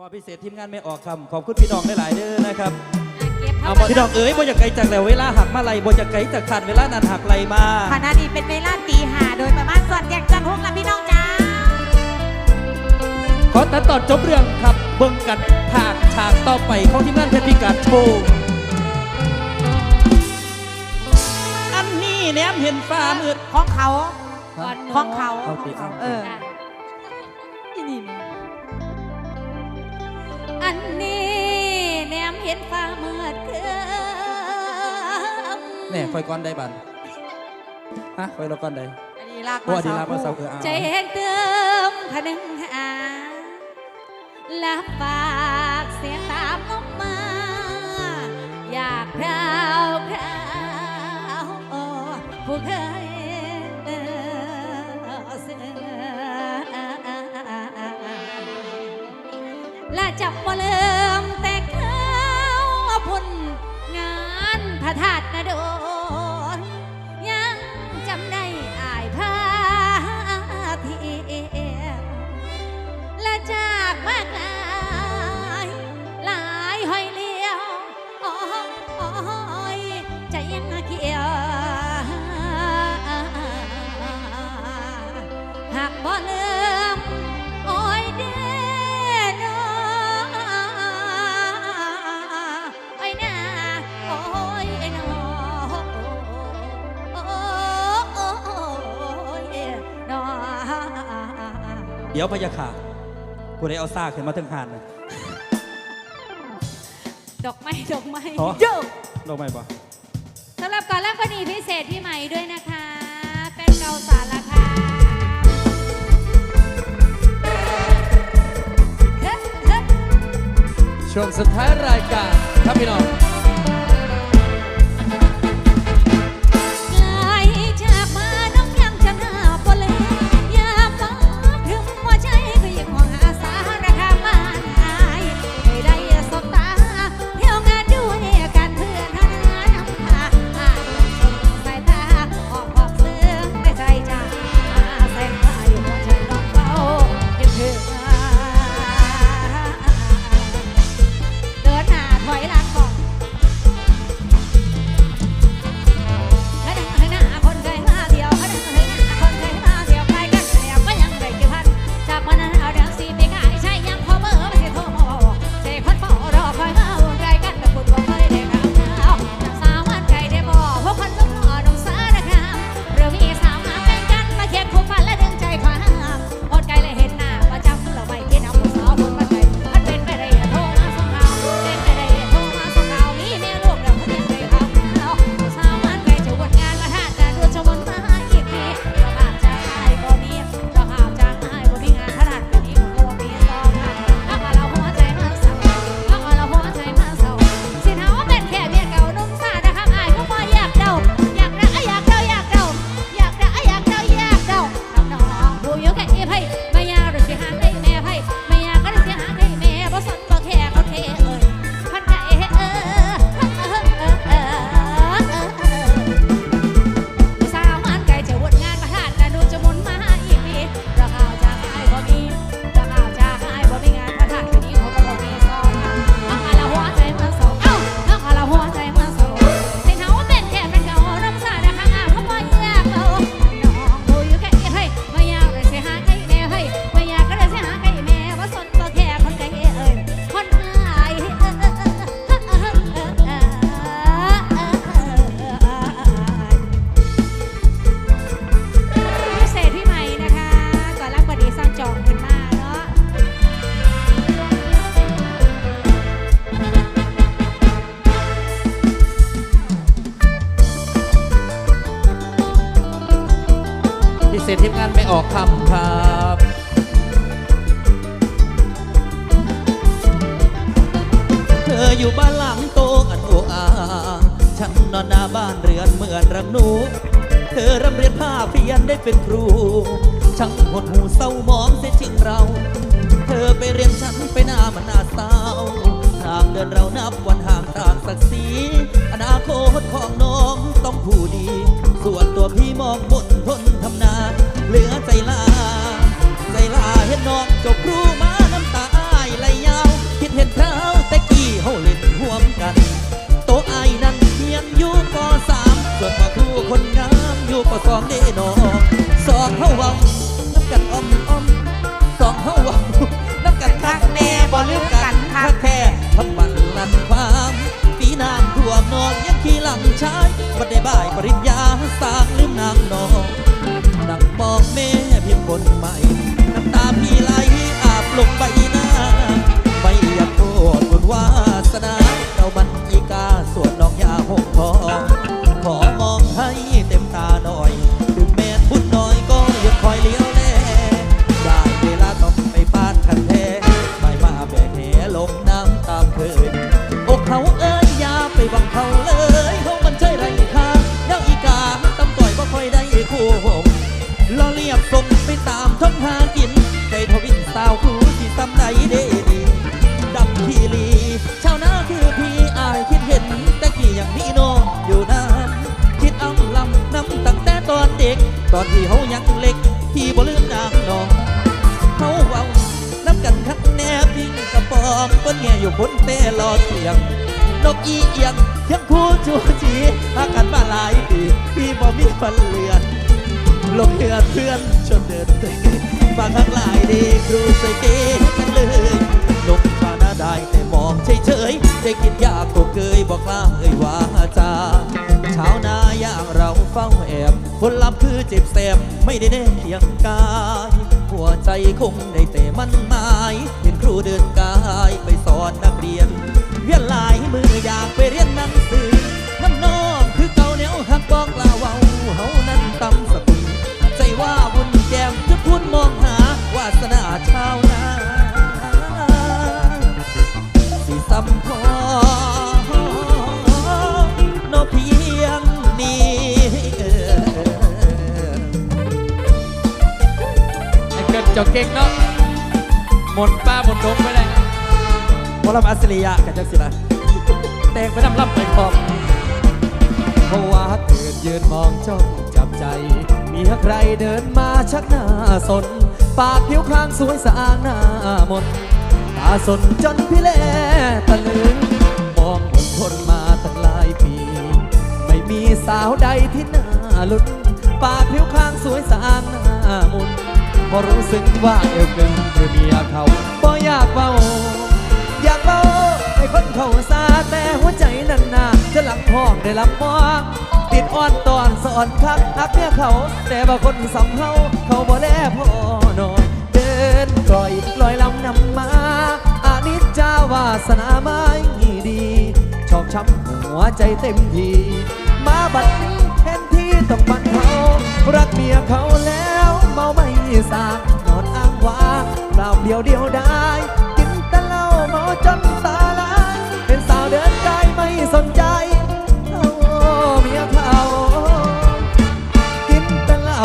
ว่าพิเศษทีมงานไม่ออกคำขอบคุณพี่น้องหลายๆเด้อนะครับเก็บเอาเข้าพี่น้องเอ๋ยบ่อยากไกลจากแล้วเวลาหักมาไหลบ่อยากไกลจากขาดเวลานั้นหักไหลมาขณะนี้เป็นเวลาตีหาโดยประมาณส่วนแยกจังหงกับพี่น้องจ้าขอตัดตอนจบเรื่องครับเบิ่งกันฉากฉากต่อไปของทีมงานเพชรพิการโชว์อันนี้แนมเห็นฟ้ามืดของเขาฮะของเขาเอาสิเอาเอออี อันนี้แนมเห็นฟ้าเมื่อเคืมแน่คอยก่อนได้บันฮะคอยเราก่อนได้อันนี้ลากโอ้อดีลามาเสาเออเอาใจแห้งเติมขนึงหาลับปากเสียงตามลงมา อยากพราวพราวโอ้ผู้เคย บบ่เลิมแต่เขาพุ่นงานพระธาตุนะโด ดี๋ยวพะยาค่ะผู้ใดเอาซากขึ้นมาถึงหานนะดอกไม้ดอกไม้อ๋อโยลงไหมปะสำหรับก่อนแรกก็ดีพิเศษพี่ใหม่ด้วยนะคะ เป็นเกาสารคามเฮ้เฮ้ช่วงสุดท้ายรายการครับพี่น้อง ไม่ออกคำครับเธออยู่บ้านหลังโตอันโออาฉันนอนหน้าบ้านเรือนเหมือนรังหนูเธอร่ำเรียนภาพเพียนได้เป็นครูช่างหดหูเศร้ามองเสียจริงเรา เธอไปเรียนฉันไปหน้ามันหน้าเศร้าทางเดินเรานับวันห่าง อนที่เขายังเล็ก พี่บ่ลืมนางน้องเขาเว้าน้ำกันคัดแนบพิงกระปอมเปิ้นแง่อยู่พ้นเต้รอเสียง นกอีเอียงเทียงคู่จูจีหากันมาหลายปีพี่บ่มีฟันเลือนลงเรือเพื่อนชนเดินเตะบางครั้งหลายดีครูใส่เกกันเลยนกชาหน้าได้แต่มองเฉยๆได้กินยากก็เกยบอกล้าเอ่ยว่าจาชาวนาอย่างเรา ฝ้าแอบผลลัพธ์คือเจ็บแสบไม่ได้แน่เพียงกาย หัวใจคงได้แต่มันหมายเห็นครูเดินกายไปสอนนักเรียน เวียนลายมืออยากไปเรียนหนังสือน้ำน้องคือเก่าแนวหักบอกลาเว้าเฮานั้นตำสติใจว่าบุญแก้มจะพูดมองหาวาสนาชาว จ้าเก่งเนาะหมนป้าหมนดงไปเลยวรมัสริยะกันจังสิละแต่งไปทำรับไปขอบเพราะว่าเกิดยืนมองจ้องจับใจ มีใครเดินมาชักหน้าสน ปากผิวคางสวยสะอาดหน้ามนตาสนจนพี่แลตะลึงมองบนทนมาตั้งหลายปี ไม่มีสาวใดที่น่าลุ้นปากผิวคางสวยสะอาดหน้ามุน พอรู้สึกว่าเอวเกินคือเมียเขาบ่อยากเบาอยากเบาให้คนเขาซาแต่หัวใจนั่นนาจะหลังห้องได้รับมองติดอ่อนตอนสอนคักนักเมียเขา แต่บางคนสำเฮาเขาบ่แลพ่อหนอยเดินปล่อยลอยลำนำมาอานิจจาวาสนาไม่ดีชอกช้ำหัวใจเต็มทีมาบัดนี้เห็นที่ต้องบันเขารักเมียเขาแล้วเมาไม่ สางนอนอ้างว้างเปล่าเดียวเดียวได้ กินแต่เหล้าเมาจนตาลายเป็นสาวเดินกายไม่สนใจเอาเมียเขากินแต่เหล้า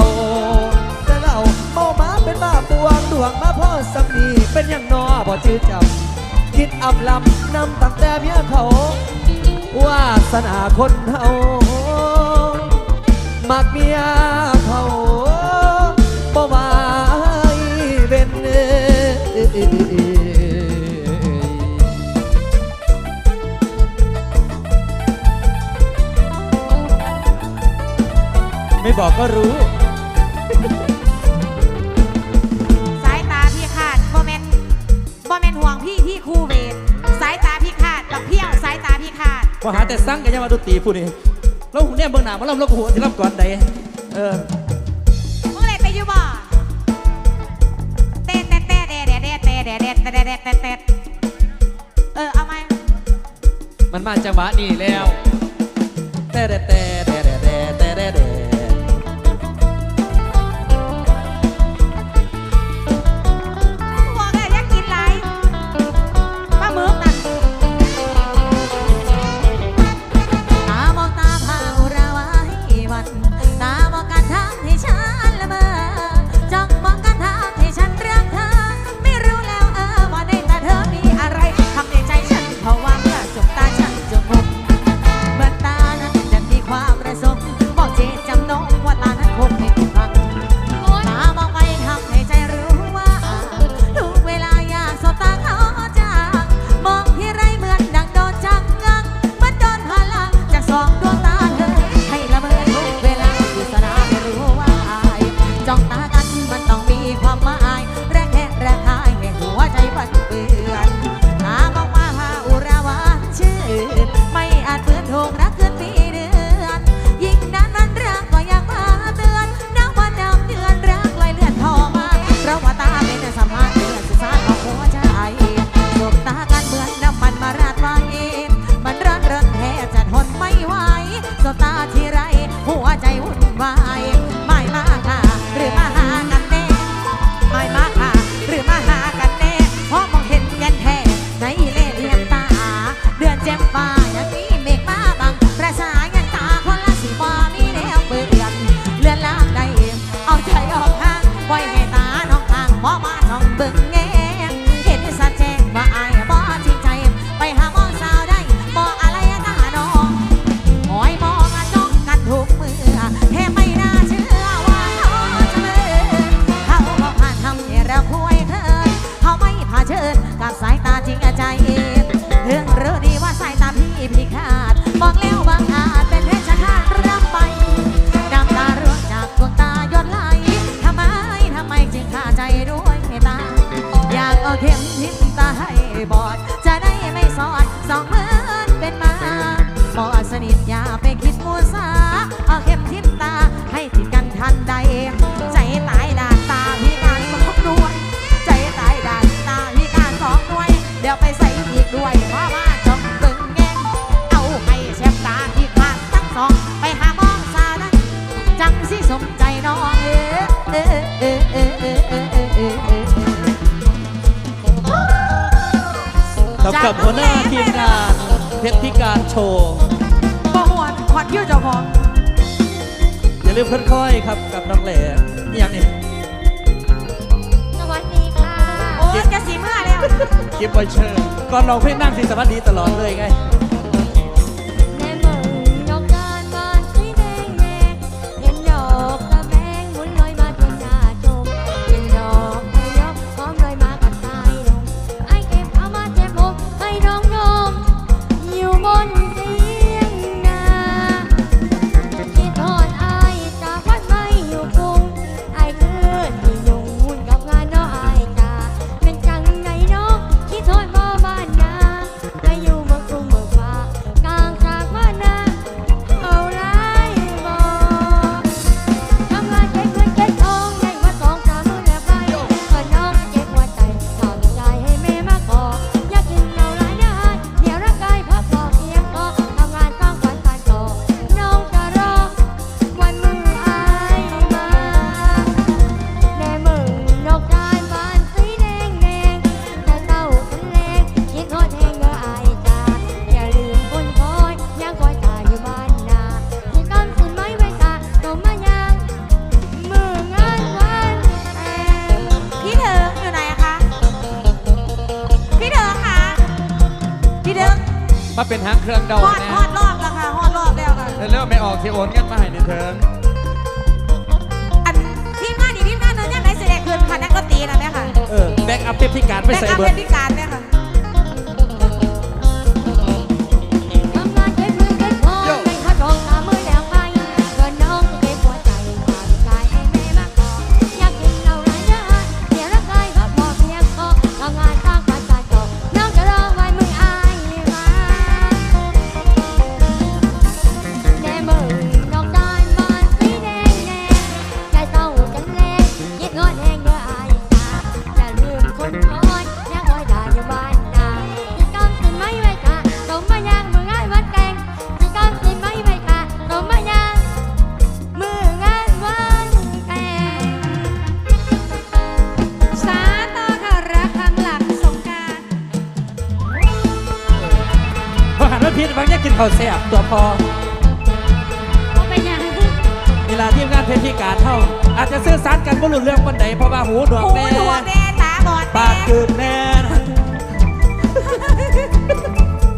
แต่เหล้าเมามาเป็นบ้าปวงดวงมาพ่อสามีเป็นอย่างนอบ่จื้อจำคิดอับลำนำตั้งแต่เมียเขาวาสนาคนเฮามักเมีย ไม่บอกก็รู้ สายตาพี่ขาดบ่แม่นบ่แม่นห่วงพี่พี่ครูเวทสายตาพี่ขาดบักเพี้ยวสายตาพี่ขาดว่าหาแต่สั่งกันยังมาดนตรีผู้นี้แล้วหูเนี่ยเบิ่งหน้ามาลำแล้วก็หัวที่ลำก่อนใดเออมึงเลยไปอยู่บ่เต้เต้เต้เด้เด้เด้เต้เด้เด้เต้เด้เด้เต้เต้เออเอาไหมมันมาจังหวะนี้แล้ว แต่แต่แต่แต่แต่แต่ ให้บอด กับหัวหน้าทีมงานเพชรพิการโชว์ประหวนขอนยืดเจ้าของอย่าลืมค่อยๆครับกับน้องเหล่อย่างนี้สวัสดีค่ะ โอ้ยจะสีเมื่อแล้ว กิฟต์ไวเชอร์ก่อนลองเพชรนั่งสีสวัสดีตลอดเลยไง หางเครื่องดอดน่ฮอดรอบแล้วค่ะฮอดรอบแล้วค่ะเริ่มไม่ออกที่โอนกันมาให้ดิเธออันทีมงานนี่ทีมงานเนื้อเนี่ยไหนสิได้คืนค่ะนั่นก็ตีนะแม่ค่ะเออแบ็กอัพเทปที่การไปแม่ใส่ค้าเบิเป็ร์ดนพิการแม่ เขาแซ่บตัวพอเป็นยังเวลาทีมงานเพชรพิการเท่า อาจจะซื้อสารกันบ่รู้เรื่องคนไดเพราะว่าหูดวงแน่หูดวงแน่ตาบอดปากกืบแน่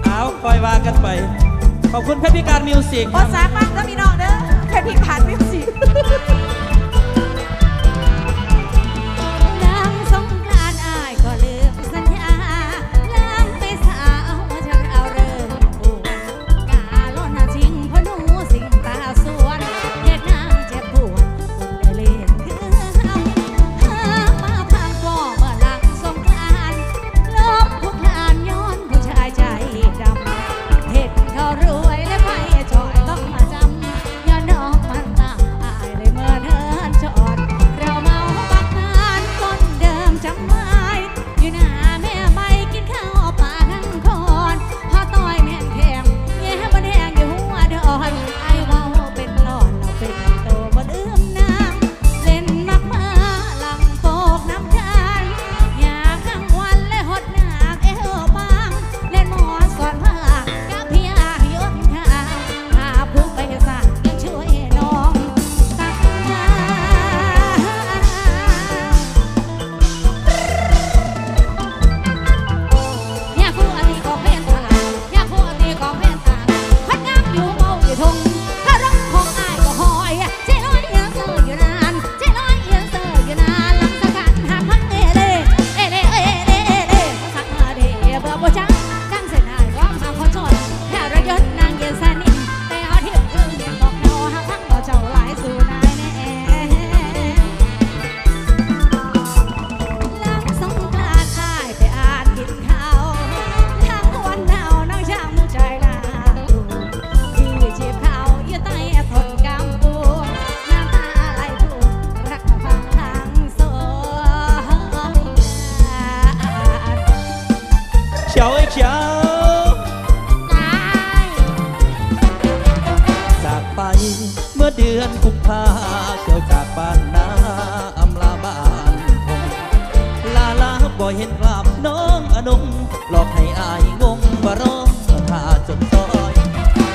เอาคอยว่ากันไป ขอบคุณเพชรพิการมิวสิกพอซัษบ้างก็มีน้องเด้อเพชรพิการมิวสิก มื่อเดือนกุมภาเขียวจากบ้านนาอำลาบ้านพงลาลาบ่เห็นกลับน้องอนงหลอกให้อายงงบ่ร้องท่าจนซอย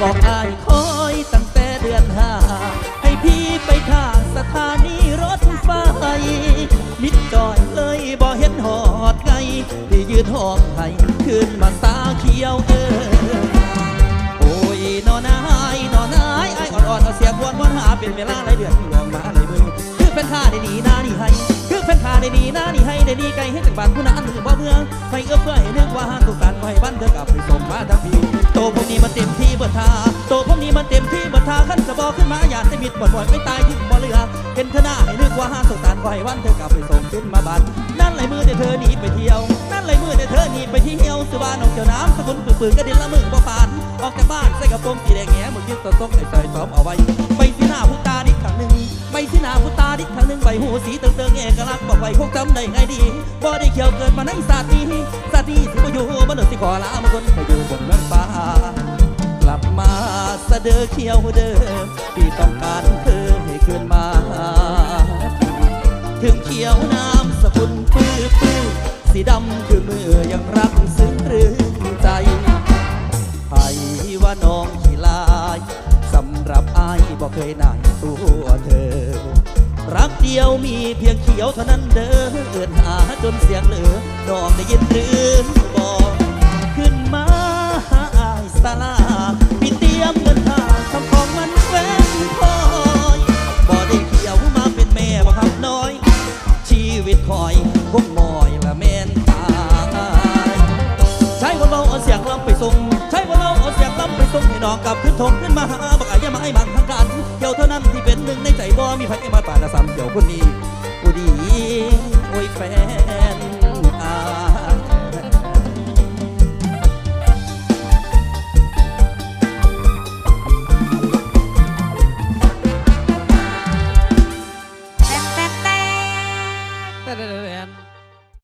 บอกอายคอยตั้งแต่เดือนห้าให้พี่ไปข้างสถานีรถไฟมิดจอยเลยบ่เห็นหอดไงที่ยืนห้องให้ขึ้นมาสาเขียวเออ เสียงวนวนหาเป็นเวลาหลายเดือนหลวงมาในมือคือแฟนข้าได้ดีหน้านี่ให้ คือแฟนข้าได้ดีหน้านี่ให้ได้ดีไกลให้จากบ้านผู้นั้นหรือบ่เมืองไปเอื้อเพื่อให้นึกว่าห้างตุกการไว้บ้านเธอกลับไปส่งมาทั้งปีต นี้มันเต็มที่เบิดทาโตพวกนี้มันเต็มที่เบิดทาขั้นกระบอกขึ้นมาอยากจะมิดบ่อยๆไม่ตายที่บ่เหลือเห็นเธอหน้าให้นึกว่าห้างตุกการไว้บ้านเธอกลับไปส่งขึ้นมาบ้านนั่นไหลมือแต่เธอหนีไปเที่ยว นั่นไหลมือแต่เธอหนีไปเที่ยวสุบานออกเจ้าน้ำสกุลปืนๆกระดินละมึงบ่ปาน ออกจากบ้านใส่กระโปรงสีแดงแง่หมดยึดตัวต้มใส่ใส่ซ้อมเอาไว้ ไปสีหน้าพุตาดิกครั้งหนึ่ง ไปสีหน้าพุตาดิกครั้งหนึ่งใบหูสีเติงเติงเอกลักษณ์บอกไว้คงจำได้ไงดีบ่ได้เขียวเกิดมาในศาสตร์นี้ศาสตร์นี้สิบ่อยู่บ่เหลือสิขอลามาคนไปอยู่บนเมืองฟ้า กลับมาสะเดอเขียวเดิมที่ต้องการเธอให้คืนมา ถึงเขียวน้ำสกุลปื้อปื้อสีดำคือมือยังรักซึ้งตรึงใจไผว่าน้องขี้ลายสำหรับอายบอกเคยนายตัว ดียวมีเพียงเขียวเท่านั้นเด้อเอินหาจนเสียงเหลือน้องได้ยินหรือบอกขึ้นมาหาอายสลาพี่เตรียมเงินทางทำของมันแว้นคอยบ่ได้เขียวมาเป็นแม่บ่ครับน้อย ชีวิตคอยคงมอยละแม่นตายใช้คนเราเอาเสียงลำไปส่งใช้คนเราเอาเสียงลำไปส่งให้น้องกลับขึ้นทงขึ้นมาหาบักอายามาให้บังทางการเกี่ยวเท่านั้นที่เป็นหนึ่งในใจบ่มีไผมา ป่าสามเกี่ยวคนนี้